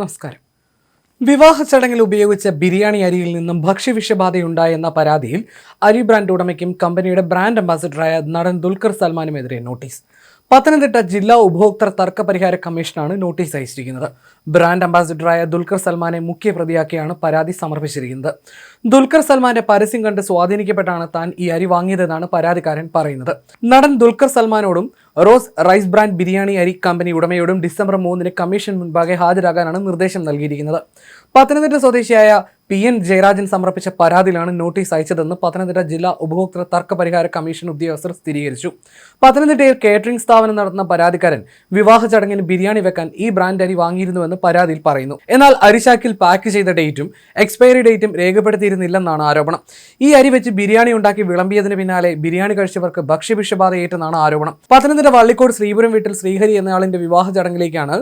നമസ്കാരം. വിവാഹ ചടങ്ങിൽ ഉപയോഗിച്ച ബിരിയാണി അരിയിൽ നിന്നും ഭക്ഷ്യവിഷബാധയുണ്ടായെന്ന പരാതിയിൽ അരി ബ്രാൻഡ് ഉടമയ്ക്കും കമ്പനിയുടെ ബ്രാൻഡ് അംബാസിഡറായ നടൻ ദുൽഖർ സൽമാനുമെതിരെ നോട്ടീസ്. പത്തനംതിട്ട ജില്ലാ ഉപഭോക്തൃ തർക്ക പരിഹാര കമ്മീഷനാണ് നോട്ടീസ് അയച്ചിരിക്കുന്നത്. ബ്രാൻഡ് അംബാസിഡറായ ദുൽഖർ സൽമാനെ മുഖ്യ പ്രതിയാക്കിയാണ് പരാതി സമർപ്പിച്ചിരിക്കുന്നത്. ദുൽഖർ സൽമാന്റെ പരസ്യം കണ്ട് സ്വാധീനിക്കപ്പെട്ടാണ് താൻ ഈ അരി വാങ്ങിയതെന്നാണ് പരാതിക്കാരൻ പറയുന്നത്. നടൻ ദുൽഖർ സൽമാനോടും റോസ് റൈസ് ബ്രാൻഡ് ബിരിയാണി അരി കമ്പനി ഉടമയോടും ഡിസംബർ മൂന്നിന് കമ്മീഷൻ മുൻപാകെ ഹാജരാകാനാണ് നിർദ്ദേശം നൽകിയിരിക്കുന്നത്. പത്തനംതിട്ട സ്വദേശിയായ പി എൻ ജയരാജൻ സമർപ്പിച്ച പരാതിയിലാണ് നോട്ടീസ് അയച്ചതെന്ന് പത്തനംതിട്ട ജില്ലാ ഉപഭോക്തൃ തർക്ക പരിഹാര കമ്മീഷൻ ഉദ്യോഗസ്ഥർ സ്ഥിരീകരിച്ചു. പത്തനംതിട്ടയിൽ കേറ്ററിംഗ് സ്ഥാപനം നടത്തുന്ന പരാതിക്കാരൻ വിവാഹ ചടങ്ങിന് ബിരിയാണി വെക്കാൻ ഈ ബ്രാൻഡ് അരി വാങ്ങിയിരുന്നുവെന്ന് പരാതിയിൽ പറയുന്നു. എന്നാൽ അരിശാക്കിൽ പാക്ക് ചെയ്ത ഡേറ്റും എക്സ്പയറി ഡേറ്റും രേഖപ്പെടുത്തിയിരുന്നില്ലെന്നാണ് ആരോപണം. ഈ അരി വെച്ച് ബിരിയാണി ഉണ്ടാക്കി വിളമ്പിയതിന് പിന്നാലെ ബിരിയാണി കഴിച്ചവർക്ക് ഭക്ഷ്യവിഷബാധയേറ്റെന്നാണ് ആരോപണം. പത്തനംതിട്ട വള്ളിക്കോട് ശ്രീപുരം വീട്ടിൽ ശ്രീഹരി എന്നയാളിന്റെ വിവാഹ ചടങ്ങിലേക്കാണ്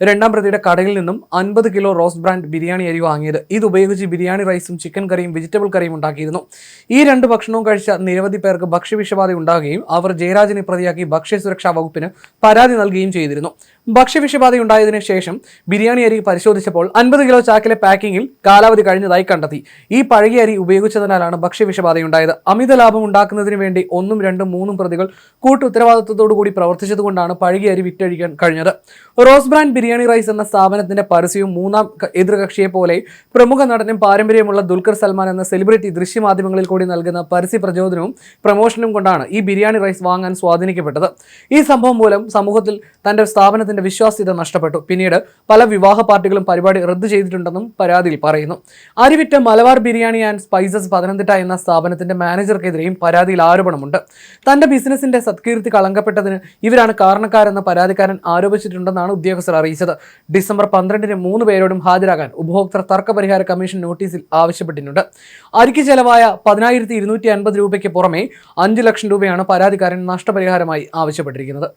രണ്ടാം പ്രതിയുടെ കടയിൽ നിന്നും അൻപത് കിലോ റോസ് ബ്രാൻഡ് ബിരിയാണി അരി വാങ്ങിയത്. ഇത് ഉപയോഗിച്ച് ബിരിയാണി റൈസും ചിക്കൻ കറിയും വെജിറ്റബിൾ കറിയും ഉണ്ടാക്കിയിരുന്നു. ഈ രണ്ട് ഭക്ഷണവും കഴിച്ച നിരവധി പേർക്ക് ഭക്ഷ്യവിഷബാധ ഉണ്ടാകുകയും അവർ ജയരാജനെ പ്രതിയാക്കി ഭക്ഷ്യസുരക്ഷാ വകുപ്പിന് പരാതി നൽകുകയും ചെയ്തിരുന്നു. ഭക്ഷ്യവിഷബാധ ഉണ്ടായതിനു ശേഷം ബിരിയാണി അരി പരിശോധിച്ചപ്പോൾ അൻപത് കിലോ ചാക്കിലെ പാക്കിങ്ങിൽ കാലാവധി കഴിഞ്ഞതായി കണ്ടെത്തി. ഈ പഴകിയ അരി ഉപയോഗിച്ചതിനാലാണ് ഭക്ഷ്യവിഷബാധയുണ്ടായത്. അമിത ലാഭം ഉണ്ടാക്കുന്നതിന് വേണ്ടി ഒന്നും രണ്ടും മൂന്നും പ്രതികൾ കൂട്ടു ഉത്തരവാദിത്വത്തോടു കൂടി പ്രവർത്തിച്ചതുകൊണ്ടാണ് പഴകിയ അരി വിറ്റഴിക്കാൻ കഴിഞ്ഞത്. റോസ് ബ്രാൻഡ് ബിരിയാണി റൈസ് എന്ന സ്ഥാപനത്തിന്റെ പരസ്യവും മൂന്നാം എതിർകക്ഷിയെ പോലെ പ്രമുഖ നടനും പാരമ്പര്യമുള്ള ദുൽഖർ സൽമാൻ എന്ന സെലിബ്രിറ്റി ദൃശ്യമാധ്യമങ്ങളിൽ കൂടി നൽകുന്ന പരസ്യ പ്രചോദനവും പ്രമോഷനും കൊണ്ടാണ് ഈ ബിരിയാണി റൈസ് വാങ്ങാൻ സ്വാധീനിക്കപ്പെട്ടത്. ഈ സംഭവം മൂലം സമൂഹത്തിൽ തന്റെ സ്ഥാപനത്തിന്റെ വിശ്വാസ്യത നഷ്ടപ്പെട്ടു. പിന്നീട് പല വിവാഹ പാർട്ടികളും പരിപാടി റദ്ദു ചെയ്തിട്ടുണ്ടെന്നും പരാതിയിൽ പറയുന്നു. അരിവിറ്റ മലബാർ ബിരിയാണി ആൻഡ് സ്പൈസസ് പത്തനംതിട്ട എന്ന സ്ഥാപനത്തിന്റെ മാനേജർക്കെതിരെയും പരാതിയിൽ ആരോപണമുണ്ട്. തന്റെ ബിസിനസിന്റെ സത്കീർത്തി കളങ്കപ്പെട്ടതിന് ഇവരാണ് കാരണക്കാരെന്ന പരാതിക്കാരൻ ആരോപിച്ചിട്ടുണ്ടെന്നാണ് ഉദ്യോഗസ്ഥർ അറിയിച്ചത്. ഡിസംബർ പന്ത്രണ്ടിന് മൂന്ന് പേരോടും ഹാജരാകാൻ ഉപഭോക്തൃ തർക്ക പരിഹാര കമ്മീഷൻ നോട്ടീസിൽ ആവശ്യപ്പെട്ടിട്ടുണ്ട്. അരിക്ക് ചെലവായ പതിനായിരത്തി ഇരുന്നൂറ്റി അൻപത് രൂപയ്ക്ക് പുറമെ അഞ്ച് ലക്ഷം രൂപയാണ് പരാതിക്കാരൻ നഷ്ടപരിഹാരമായി ആവശ്യപ്പെട്ടിരിക്കുന്നത്.